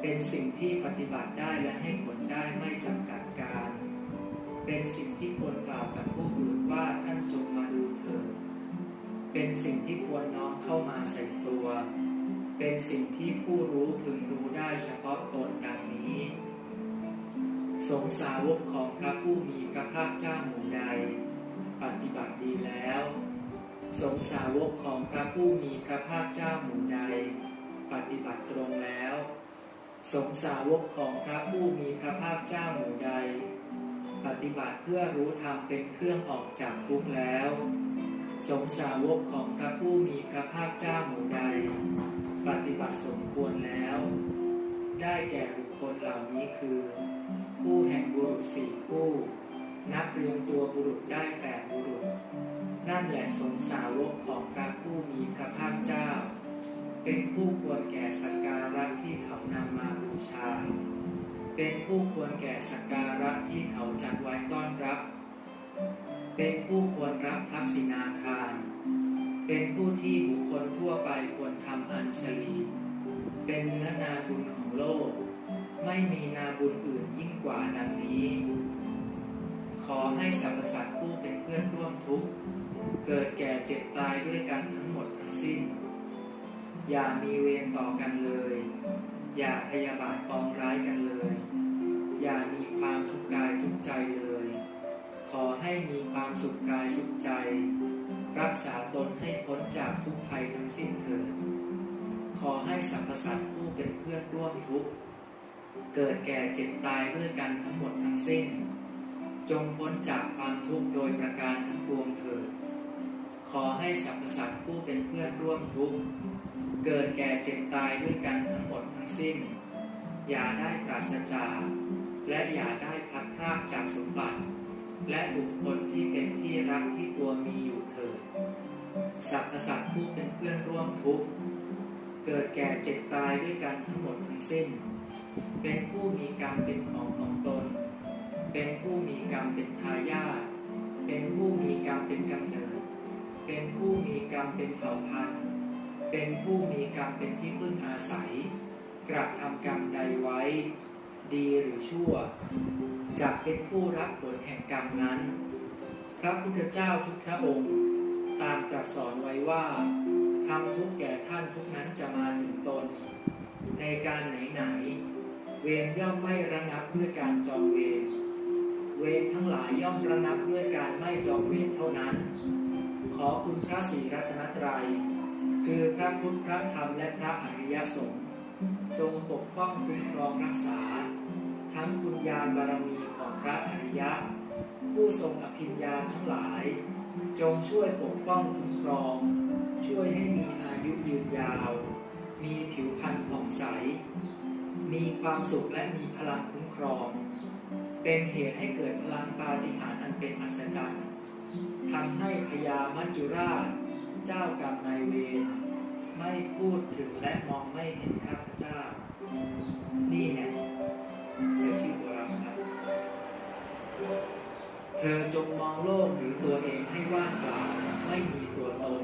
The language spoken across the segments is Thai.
เป็นสิ่งที่ปฏิบัติได้และให้ผลได้ไม่จำกัดการ เป็นสิ่งที่ควรกล่าวกับผู้อื่นว่าท่านจงมาดูเถิดเป็นสิ่งที่ควรน้อมเข้ามาใส่ตัว เป็นสิ่งที่ผู้รู้พึงรู้ได้เฉพาะตนดังนี้ สงสาวกของพระผู้มีพระภาคเจ้าหมู่ใด ปฏิบัติดีแล้ว สงสาวกของพระผู้มีพระภาคเจ้าหมู่ใด ปฏิบัติตรงแล้ว สงสาวกของพระผู้มีพระภาคเจ้าหมู่ใด ปฏิบัติเพื่อรู้ธรรมเป็นเครื่องออกจากทุกข์แล้วสงสาวกของพระผู้มีพระภาคเจ้าหมู่ใด ปฏิบัติสมควรแล้ว ได้แก่บุคคลเหล่านี้คือ คู่แห่งบุรุษสี่คู่ นับเรียงตัวบุรุษได้แปดบุรุษ นั่นแหละสงสาวกของพระผู้มีพระภาคเจ้า เป็นผู้ควรแก่สักการะ ที่เขานำมาบูชา เป็นผู้ควรแก่สักการะที่เขาจัดไว้ต้อนรับ เป็นผู้ควรรับทักษิณาทาน เป็นผู้ที่บุคคลทั่วไปควรทำอัญชลี เป็นเนื้อนาบุญของโลก ไม่มีนาบุญอื่นยิ่งกว่าดังนี้ ขอให้สรรพสัตว์ผู้เป็นเพื่อนร่วมทุกข์ เกิดแก่เจ็บตายด้วยกันทั้งหมดทั้งสิ้น อย่ามีเวรต่อกันเลย อย่าพยาบาทปองร้ายกันเลย อย่ามีความทุกข์กายทุกใจเลย ขอให้มีความสุขกายสุขใจ รักษาตนให้พ้นจากทุกภัยทั้งสิ้นเถิด ขอให้สรรพสัตว์ผู้เป็นเพื่อนร่วมทุกข์เกิดแก่เจ็บตายด้วยกันทั้งหมดทั้งสิ้น จงพ้นจากความทุกข์โดยประการทั้งปวงเถิด ขอให้สรรพสัตว์ผู้เป็นเพื่อนร่วมทุกข์ เกิดแก่เจ็บตายด้วยกันทั้งหมดทั้งสิ้น อย่าได้ปราศจาก และอย่าได้พลัดพรากจากสมบัติ และบุคคลที่เป็นที่รักที่ตัวมีอยู่เถิดสรรพสัตว์ผู้เป็นเพื่อนร่วมทุกข์เกิดแก่เจ็บตายด้วยกันทั้งหมดทั้งสิ้น เป็นผู้มีกรรมเป็นของของตน เป็นผู้มีกรรมเป็นทายาทเป็นผู้มีกรรมเป็นกำเนิด เป็นผู้มีกรรมเป็นเผ่าพันธุ์ เป็นผู้มีกรรมเป็นที่พึ่งอาศัย กระทำกรรมใดไว้ ดีหรือชั่วจะเป็นผู้รับผลแห่งกรรมนั้น พระพุทธเจ้าทุกพระองค์ ตามตรัสสอนไว้ว่าทำทุกแก่ท่านทุกนั้นจะมาถึงตน ในการไหนไหนๆเวรย่อมไม่ระงับด้วยการจองเวรเวรทั้งหลายย่อมระงับด้วยการไม่จองเวรเท่านั้น ขอคุณพระศรีรัตนตรัย คือพระพุทธพระธรรมและพระอริยสงฆ์จงปกป้องคุ้มครองรักษา ทั้งคุณญาณบารมีของพระอริยะ ผู้ทรงอภิญญาทั้งหลาย จงช่วยปกป้องคุ้มครอง ช่วยให้มีอายุยืนยาว มีผิวพรรณผ่องใส มีความสุขและมีพลังคุ้มครอง เป็นเหตุให้เกิดพลังปาฏิหาริย์อันเป็นอัศจรรย์ทำให้พญามัจจุราช เจ้ากรรมนายเวรไม่พูดถึงและมองไม่เห็นข้าพเจ้า นี่แหละเสียชื่อตัวเราครับเธอจงมองโลกหรือตัวเองให้ว่างเปล่าไม่มีตัวตน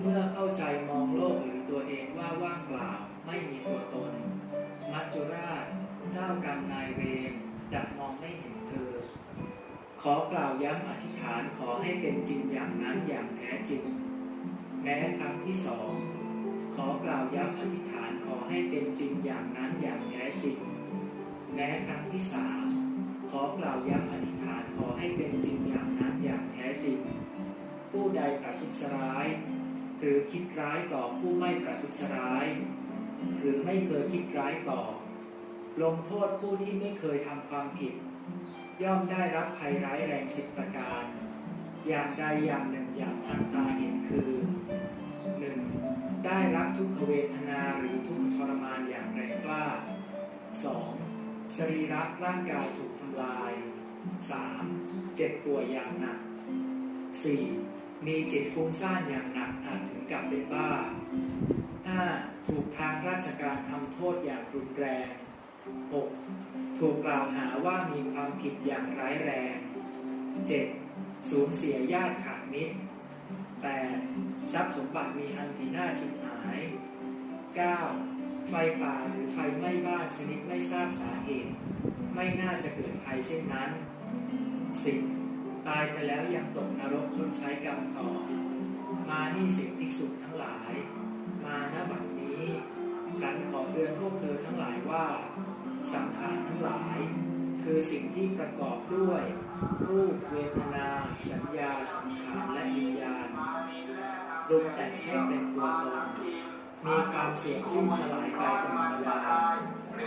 เมื่อเข้าใจมองโลกหรือตัวเองว่าว่างเปล่าไม่มีตัวตน มัจจุราชเจ้ากรรมนายเวรดักมองไม่เห็นเธอ ขอกล่าวย้ำอธิษฐานขอให้เป็นจริงอย่างนั้นอย่างแท้จริง แม้ครั้งที่สอง ขอกล่าวย้ำอธิษฐานขอให้เป็นจริงอย่างนั้นอย่างแท้จริง แม้ครั้งที่สามขอกล่าวย้ำอธิษฐานขอให้เป็นจริงอย่างนั้นอย่างแท้จริง ผู้ใดประทุษร้าย หรือคิดร้ายต่อผู้ไม่ประทุษร้าย หรือไม่เคยคิดร้ายต่อ ลงโทษผู้ที่ไม่เคยทำความผิด ย่อมได้รับภัยร้ายแรงสิบประการ อย่างใดอย่างหนึ่งอย่างทันตาเห็นคือ ได้รับทุกขเวทนาหรือทุกขทรมานอย่างแรงกล้า 2. สรีระร่างกายถูกทำลาย 3. เจ็บป่วยอย่างหนัก 4. มีจิตฟุ้งซ่านอย่างหนักอาจถึงกับเป็นบ้า 5. ถูกทางราชการทำโทษอย่างรุนแรง 6. ถูกกล่าวหาว่ามีความผิดอย่างร้ายแรง 7. สูญเสียญาติขาดมิตร 8. ทรัพย์สมบัติมีอันพินาศชิบหาย 9. ไฟป่าหรือไฟไหม้บ้านชนิดไม่ทราบสาเหตุ ไม่น่าจะเกิดภัยเช่นนั้นสิตายไปแล้วยังตกนรกชดใช้กรรมต่อ มานี่สิภิกษุทั้งหลาย มาณบัดนี้ ฉันขอเตือนพวกเธอทั้งหลายว่า สังขารทั้งหลาย คือสิ่งที่ประกอบด้วย รูปเวทนา สัญญาสังขารและวิญญาณปรุงแต่งให้เป็นตัวตนมีความเสี่ยงสิ้นสลายไปเป็นธรรมดา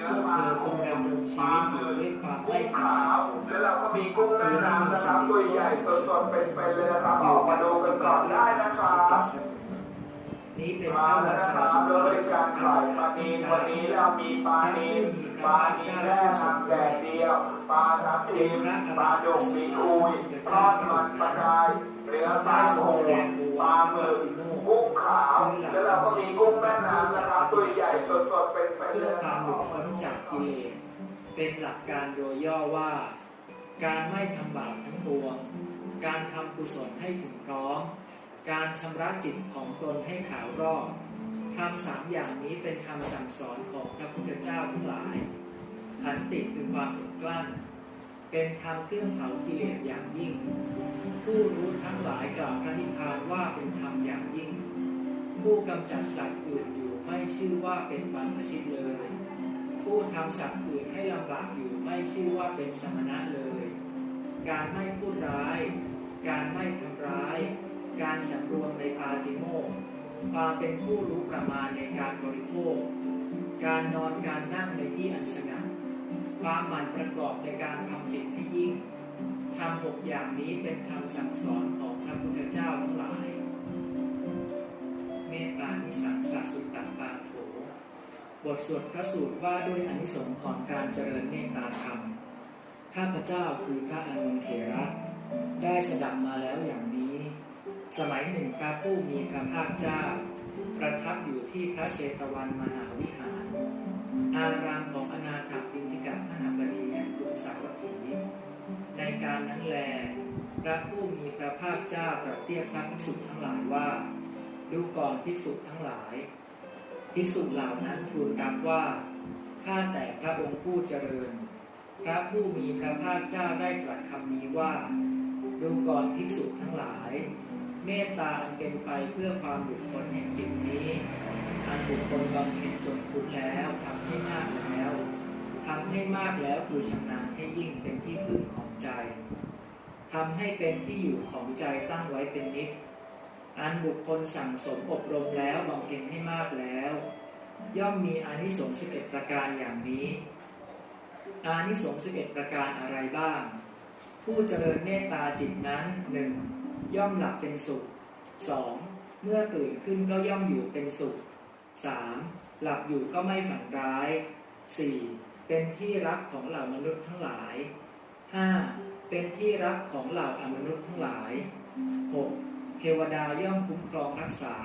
พวกเธอคงดำรงชีวิตอยู่ด้วยความไม่กุ้งประขาวมาทแล้วเราก็มีกุ้งแม่น้ำนะครับตัวใหญ่สดๆเป็นๆเลยนะครับออกมาดูกันก่อนได้นะครับ นี้เป็นพมาระแล้ววนะจาครับสุโดยบริการขายปานีวันนี้เรามีปลานีปลานีแร่ทำแดดเดียวปลาทับทิมปลาดุกมีอุยทอดมันปลากายเนื้อปลาโขงปลาหมึกกุ้งขาวแล้วเราก็มีกุ้งแม่น้ำนะครับตัวใหญ่สดๆเป็นเลเพื่อความหลุดรับพ้นจากกิเลสเป็นหลักการโดยย่อว่า การไม่ทำบาปทั้งปวง การทำกุศลให้ถึงพร้อม การชำระจิตของตนให้ขาวรอบทำสามอย่างนี้เป็นคำสั่งสอนของพระพุทธเจ้าทั้งหลาย ขันติคือความอดกลั้น เป็นธรรมเครื่องเผากิเลสอย่างยิ่ง ผู้รู้ทั้งหลายกล่าวพระนิพพานว่าเป็นธรรมอย่างยิ่ง ผู้กำจัดสัตว์อื่นอยู่ไม่ชื่อว่าเป็นบรรพชิตเลย ผู้ทำสัตว์อื่นให้ลำบากอยู่ไม่ชื่อว่าเป็นสมณะเลย การไม่พูดร้าย การไม่ทำร้าย การสำรวมในปาติโมกความเป็นผู้รู้ประมาณในการบริโภค การนอนการนั่งในที่อันสงัดความหมั่นประกอบในการทำจิตให้ยิ่งทำหกอย่างนี้เป็นคำสั่งสอนของพระพุทธเจ้าทั้งหลาย เมตตานิสังสะสุตตปาโถบทสวดพระสูตรว่าด้วยอนิสงส์ของการเจริญเมตตาธรรม ข้าพเจ้าคือพระอนุนเถระ ได้สดับมาแล้วอย่างนี้ สมัยหนึ่งพระผู้มีพระภาคเจ้า ประทับอยู่ที่พระเชตวันมหาวิหาร อารามของอนาถบิณฑิกะมหาบดีแห่งกรุงสาวัตถีในการนั้นแล พระผู้มีพระภาคเจ้าตรัสเรียกพระภิกษุทั้งหลายว่า ดูก่อนภิกษุทั้งหลายภิกษุเหล่านั้นทูลรับว่าข้าแต่พระองค์ผู้เจริญ พระผู้มีพระภาคเจ้าได้ตรัสคำนี้ว่า ดูก่อนภิกษุทั้งหลาย เมตตาอันเป็นไปเพื่อความหลุดพ้นแห่งจิตนี้อันบุคคลบำเพ็ญจนคุ้นแล้วทำให้มากแล้วทำให้มากแล้วคือชำนาญให้ยิ่งเป็นที่พึ่งของใจทำให้เป็นที่อยู่ของใจตั้งไว้เป็นนิจอันบุคคลสั่งสมอบรมแล้วบำเพ็ญให้มากแล้ว ย่อมมีอานิสงส์11ประการอย่างนี้ อานิสงส์11ประการอะไรบ้าง ผู้เจริญเมตตาจิตนั้นหนึ่ง ย่อมหลับเป็นสุข 2. เมื่อตื่นขึ้นก็ย่อมอยู่เป็นสุข 3. หลับอยู่ก็ไม่ฝันร้าย 4. เป็นที่รักของเหล่ามนุษย์ทั้งหลาย 5. เป็นที่รักของเหล่าอมนุษย์ทั้งหลาย 6. เทวดาย่อมคุ้มครองรักษา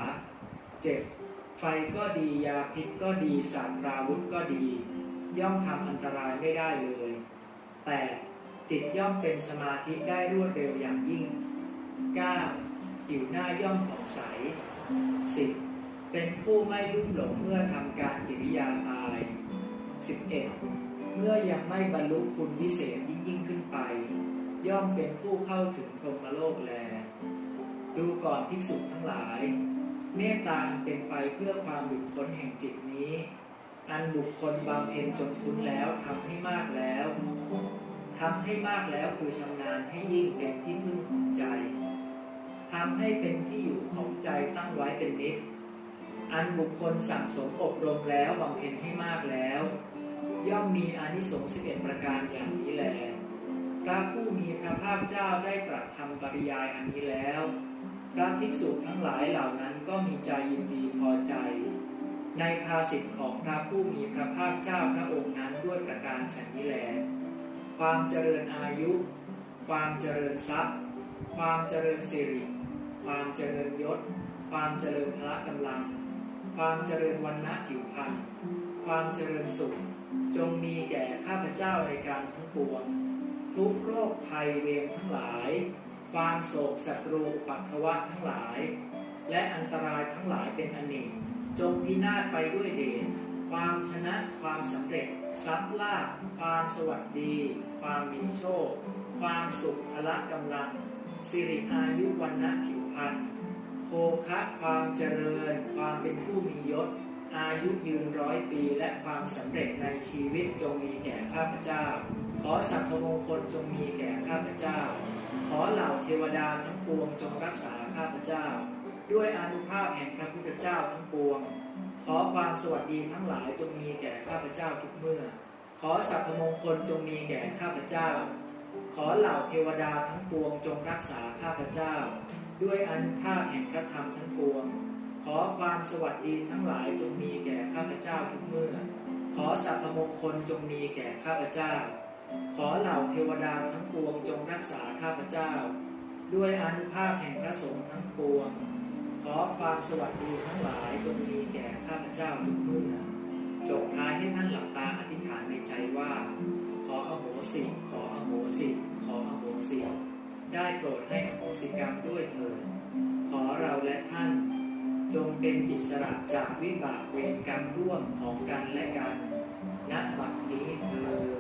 7. ไฟก็ดียาพิษก็ดีสารราวุธก็ดี ย่อมทำอันตรายไม่ได้เลย 8. จิตย่อมเป็นสมาธิได้รวดเร็วอย่างยิ่ง 9. ผิวหน้าย่อมผ่องใส 10. เป็นผู้ไม่ลุ่มหลงเมื่อทำการกิริยาตาย 11. เมื่อยังไม่บรรลุคุณวิเศษยิ่งยิ่งขึ้นไป ย่อมเป็นผู้เข้าถึงพรหมโลกแล ดูก่อนภิกษุทั้งหลาย เมตตาเป็นไปเพื่อความหลุดพ้นแห่งจิตนี้อันบุคคลบำเพ็ญจนคุ้นแล้วทำให้มากแล้วทำให้มากแล้วคือชำนาญให้ยิ่งเป็นที่พึ่งของใจ ทำให้เป็นที่อยู่ของใจตั้งไว้เป็นนิจอันบุคคลสั่งสมอบรมแล้วบำเพ็ญให้มากแล้ว ย่อมมีอานิสงส์11ประการอย่างนี้แล พระผู้มีพระภาคเจ้าได้ตรัสทำปริยายอันนี้แล้ว พระภิกษุทั้งหลายเหล่านั้นก็มีใจยินดีพอใจ ในภาสิทธิ์ของพระผู้มีพระภาคเจ้าพระองค์นั้นด้วยประการฉันนี้แล ความเจริญอายุ ความเจริญทรัพย์ ความเจริญสิริ ความเจริญยศ ความเจริญพละกำลัง ความเจริญวันณะผิวพรรณความเจริญสุข จงมีแก่ข้าพเจ้าในการทั้งปวง ทุกโรคภัยเวรทั้งหลาย ความโศกศัตรูปัตถวะทั้งหลาย และอันตรายทั้งหลายเป็นอเนกจงพินาศไปด้วยเดชความชนะความสำเร็จทรัพย์ลาภความสวัสดี ความมีโชค ความสุขพละกำลังสิริอายุวันนะผิว พรรณโภคะความเจริญ ความเป็นผู้มียศ อายุยืนร้อยปีและความสำเร็จในชีวิตจงมีแก่ข้าพเจ้า ขอสัพพมงคลจงมีแก่ข้าพเจ้า ขอเหล่าเทวดาทั้งปวงจงรักษาข้าพเจ้า ด้วยอนุภาพแห่งพระพุทธเจ้าทั้งปวง ขอความสวัสดีทั้งหลายจงมีแก่ข้าพเจ้าทุกเมื่อ ขอสัพพมงคลจงมีแก่ข้าพเจ้า ขอเหล่าเทวดาทั้งปวงจงรักษาข้าพเจ้า ด้วยอนุภาพแห่งพระธรรมทั้งปวง ขอความสวัสดีทั้งหลายจงมีแก่ข้าพเจ้าทุกเมื่อ ขอสัพพมงคลจงมีแก่ข้าพเจ้า ขอเหล่าเทวดาทั้งปวงจงรักษาข้าพเจ้า ด้วยอนุภาพแห่งพระสงฆ์ทั้งปวง ขอความสวัสดีทั้งหลายจงมีแก่ข้าพเจ้าทุก ได้โปรดให้อโหสิกรรมด้วยเถิดขอเราและท่าน จงเป็นอิสระจากวิบากเวรกรรมร่วมของกันและกันณบัดนี้เถิด